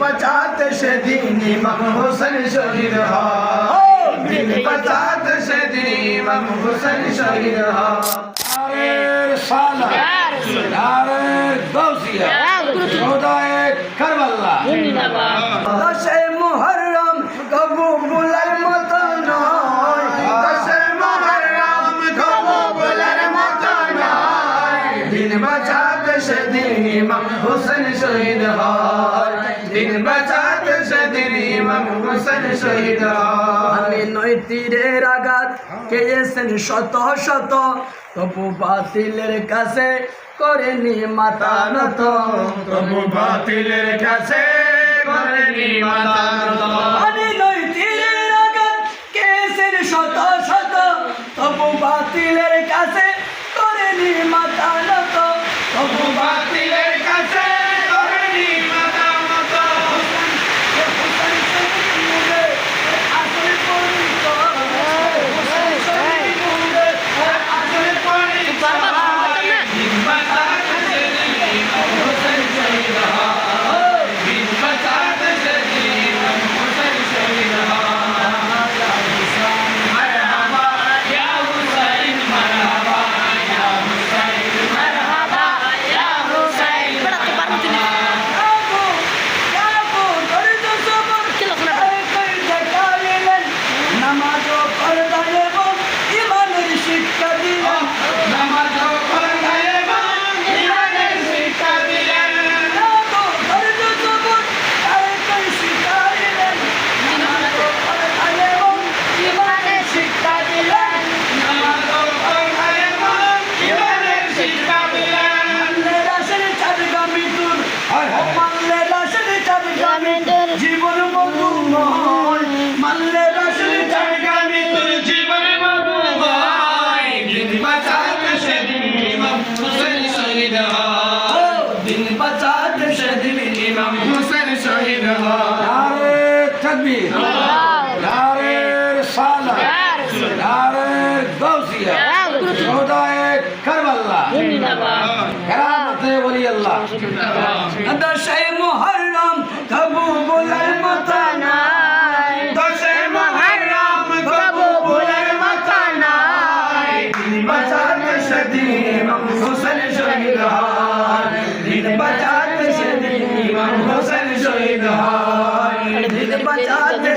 বাঁচাতে সেদিন ইমাম হোসেন শহীদ দিন বাঁচাতে সেদিন ইমাম হোসেন শহীদ আরে সালা আরে গৌসিয়া খোদায়ে কারবাল্লা। দশে মুহররম কবু বুলার মতো নয়। দশে মুহররম কবু বুলার মতো নয়। দিন বাঁচাতে সেদিন ইমাম হোসেন শহীদ হয়। দিন বাঁচাতে সেদিন ইমাম হোসেন শহীদ আমি নই তীরের আঘাত কেয়েছেন শত শত তবু বাতিলের কাছে করেনি তবু বাতিলের কাছে করেনি। আমি নই তীরের আঘাত শত শত তবু বাতিলের কাছে মানলে রাসের চাঁদগামী জীবন মধুময় মানলে রাসের জায়গামি তোর জীবনে মধুময়। দিন বাঁচাতে সেদিন ইমাম হোসেন শহীদ হয়। দিন বাঁচাতে সেদিন ইমাম হোসেন শহীদ হয়। তাকবীর সালা খোদায়ে কারবাল্লা আল্লাহ দশে বাঁচাতে